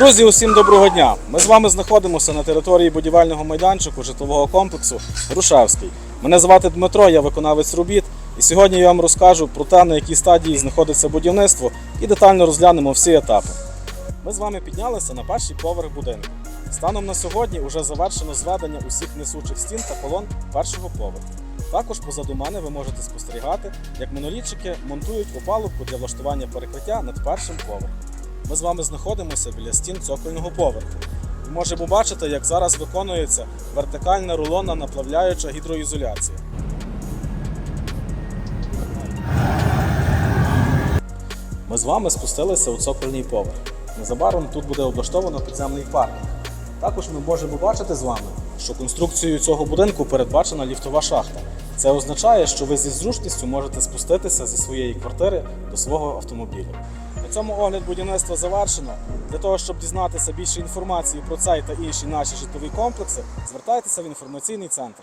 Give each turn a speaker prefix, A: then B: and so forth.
A: Друзі, усім доброго дня! Ми з вами знаходимося на території будівельного майданчику житлового комплексу Грушевський. Мене звати Дмитро, я виконавець робіт. І сьогодні я вам розкажу про те, на якій стадії знаходиться будівництво, і детально розглянемо всі етапи. Ми з вами піднялися на перший поверх будинку. Станом на сьогодні вже завершено зведення усіх несучих стін та колон першого поверху. Також позаду мене ви можете спостерігати, як монолітчики монтують опалубку для влаштування перекриття над першим поверхом. Ми з вами знаходимося біля стін цокольного поверху. І можемо бачити, як зараз виконується вертикальна рулонна наплавляюча гідроізоляція. Ми з вами спустилися у цокольний поверх. Незабаром тут буде облаштовано підземний паркінг. Також ми можемо бачити з вами, що конструкцією цього будинку передбачена ліфтова шахта. Це означає, що ви зі зручністю можете спуститися зі своєї квартири до свого автомобіля. На цьому огляд будівництва завершено. Для того, щоб дізнатися більше інформації про цей та інші наші житлові комплекси, звертайтеся в інформаційний центр.